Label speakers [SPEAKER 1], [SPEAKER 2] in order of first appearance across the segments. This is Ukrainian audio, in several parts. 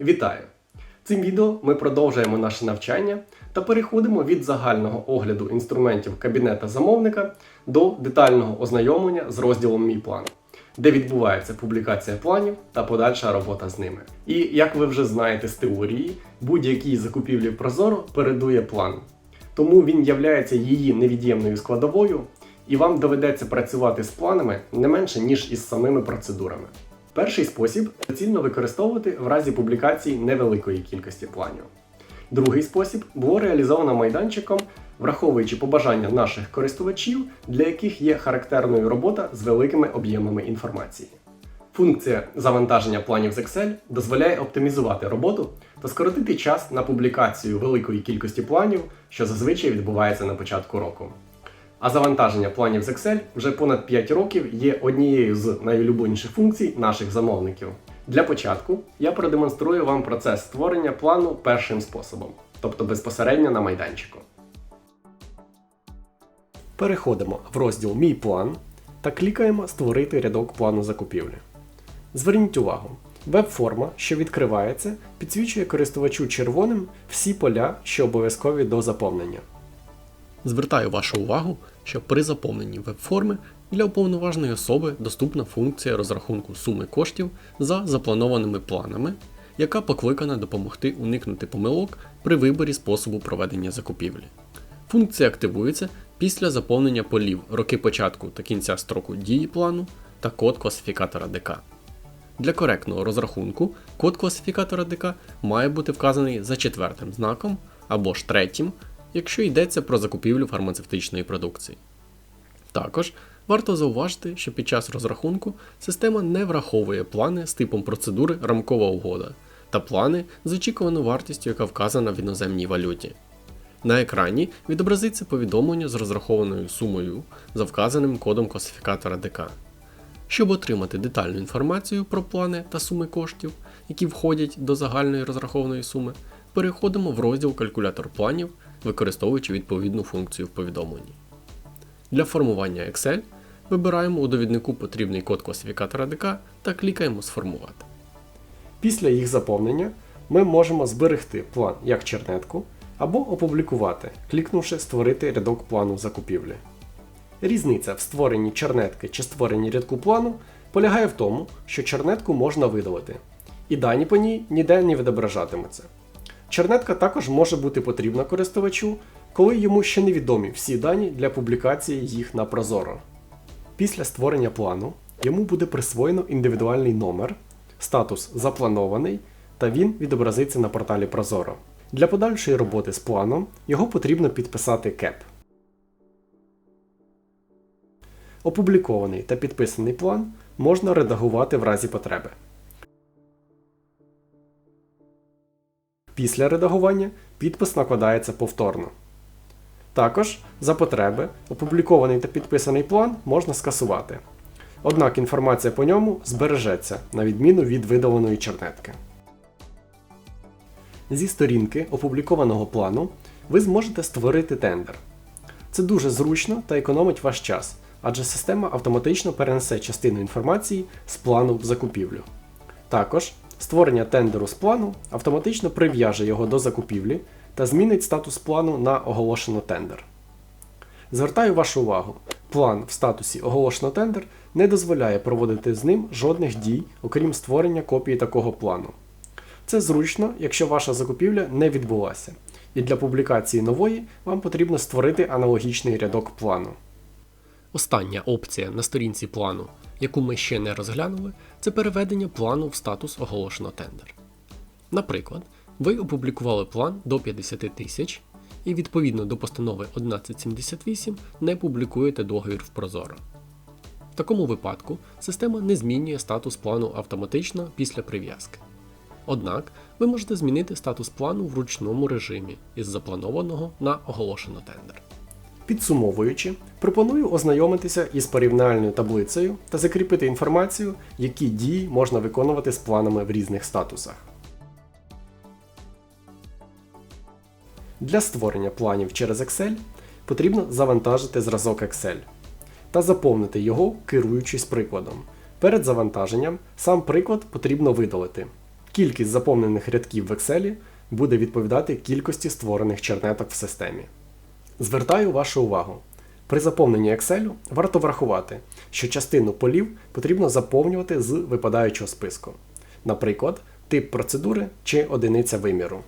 [SPEAKER 1] Вітаю! Цим відео ми продовжуємо наше навчання та переходимо від загального огляду інструментів кабінета замовника до детального ознайомлення з розділом Мій план, де відбувається публікація планів та подальша робота з ними. І як ви вже знаєте з теорії, будь-якій закупівлі Прозоро передує план. Тому він являється її невід'ємною складовою, і вам доведеться працювати з планами не менше, ніж із самими процедурами. Перший спосіб доцільно використовувати в разі публікації невеликої кількості планів. Другий спосіб було реалізовано майданчиком, враховуючи побажання наших користувачів, для яких є характерною робота з великими об'ємами інформації. Функція завантаження планів з Excel дозволяє оптимізувати роботу та скоротити час на публікацію великої кількості планів, що зазвичай відбувається на початку року. А завантаження планів з Excel вже понад 5 років є однією з найулюбленіших функцій наших замовників. Для початку я продемонструю вам процес створення плану першим способом, тобто безпосередньо на майданчику. Переходимо в розділ Мій план та клікаємо Створити рядок плану закупівлі. Зверніть увагу, веб-форма, що відкривається, підсвічує користувачу червоним всі поля, що обов'язкові до заповнення. Звертаю вашу увагу, що при заповненні веб-форми для уповноваженої особи доступна функція розрахунку суми коштів за запланованими планами, яка покликана допомогти уникнути помилок при виборі способу проведення закупівлі. Функція активується після заповнення полів роки початку та кінця строку дії плану та код класифікатора ДК. Для коректного розрахунку код класифікатора ДК має бути вказаний за четвертим знаком або ж третім, якщо йдеться про закупівлю фармацевтичної продукції. Також варто зауважити, що під час розрахунку система не враховує плани з типом процедури рамкова угода та плани з очікуваною вартістю, яка вказана в іноземній валюті. На екрані відобразиться повідомлення з розрахованою сумою за вказаним кодом класифікатора ДК. Щоб отримати детальну інформацію про плани та суми коштів, які входять до загальної розрахованої суми, переходимо в розділ Калькулятор планів, використовуючи відповідну функцію в повідомленні. Для формування Excel вибираємо у довіднику потрібний код класифікатора ДК та клікаємо Сформувати. Після їх заповнення ми можемо зберегти план як чернетку або опублікувати, клікнувши Створити рядок плану закупівлі. Різниця в створенні чернетки чи створенні рядку плану полягає в тому, що чернетку можна видалити, і дані по ній ніде не відображатимуться. Чернетка також може бути потрібна користувачу, коли йому ще невідомі всі дані для публікації їх на Прозоро. Після створення плану йому буде присвоєно індивідуальний номер, статус запланований, та він відобразиться на порталі Прозоро. Для подальшої роботи з планом його потрібно підписати КЕП. Опублікований та підписаний план можна редагувати в разі потреби. Після редагування підпис накладається повторно. Також, за потреби, опублікований та підписаний план можна скасувати. Однак інформація по ньому збережеться, на відміну від видаленої чернетки. Зі сторінки опублікованого плану ви зможете створити тендер. Це дуже зручно та економить ваш час, адже система автоматично перенесе частину інформації з плану в закупівлю. Також створення тендеру з плану автоматично прив'яже його до закупівлі та змінить статус плану на оголошено тендер. Звертаю вашу увагу, план в статусі оголошено тендер не дозволяє проводити з ним жодних дій, окрім створення копії такого плану. Це зручно, якщо ваша закупівля не відбулася, і для публікації нової вам потрібно створити аналогічний рядок плану. Остання опція на сторінці плану, яку ми ще не розглянули, це переведення плану в статус оголошено тендер. Наприклад, ви опублікували план до 50 тисяч і відповідно до постанови 1178 не публікуєте договір в Прозоро. В такому випадку система не змінює статус плану автоматично після прив'язки. Однак ви можете змінити статус плану в ручному режимі із запланованого на оголошено тендер. Підсумовуючи, пропоную ознайомитися із порівняльною таблицею та закріпити інформацію, які дії можна виконувати з планами в різних статусах. Для створення планів через Excel потрібно завантажити зразок Excel та заповнити його, керуючись прикладом. Перед завантаженням сам приклад потрібно видалити. Кількість заповнених рядків в Excel буде відповідати кількості створених чернеток в системі. Звертаю вашу увагу. При заповненні Excel варто врахувати, що частину полів потрібно заповнювати з випадаючого списку, наприклад, тип процедури чи одиниця виміру.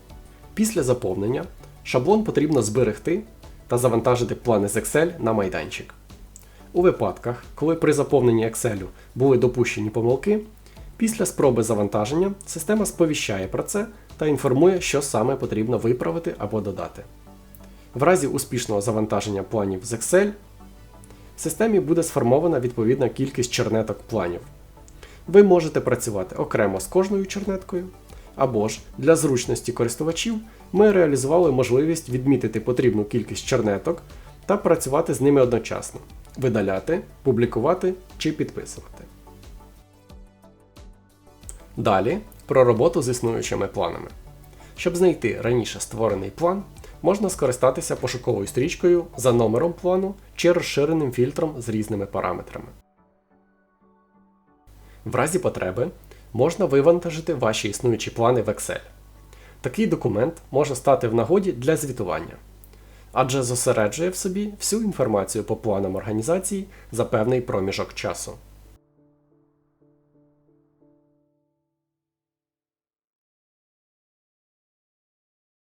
[SPEAKER 1] Після заповнення шаблон потрібно зберегти та завантажити плани з Excel на майданчик. У випадках, коли при заповненні Excel були допущені помилки, після спроби завантаження система сповіщає про це та інформує, що саме потрібно виправити або додати. В разі успішного завантаження планів з Excel в системі буде сформована відповідна кількість чернеток планів. Ви можете працювати окремо з кожною чернеткою, або ж для зручності користувачів ми реалізували можливість відмітити потрібну кількість чернеток та працювати з ними одночасно, видаляти, публікувати чи підписувати. Далі про роботу з існуючими планами. Щоб знайти раніше створений план, можна скористатися пошуковою стрічкою за номером плану чи розширеним фільтром з різними параметрами. В разі потреби можна вивантажити ваші існуючі плани в Excel. Такий документ може стати в нагоді для звітування, адже зосереджує в собі всю інформацію по планам організації за певний проміжок часу.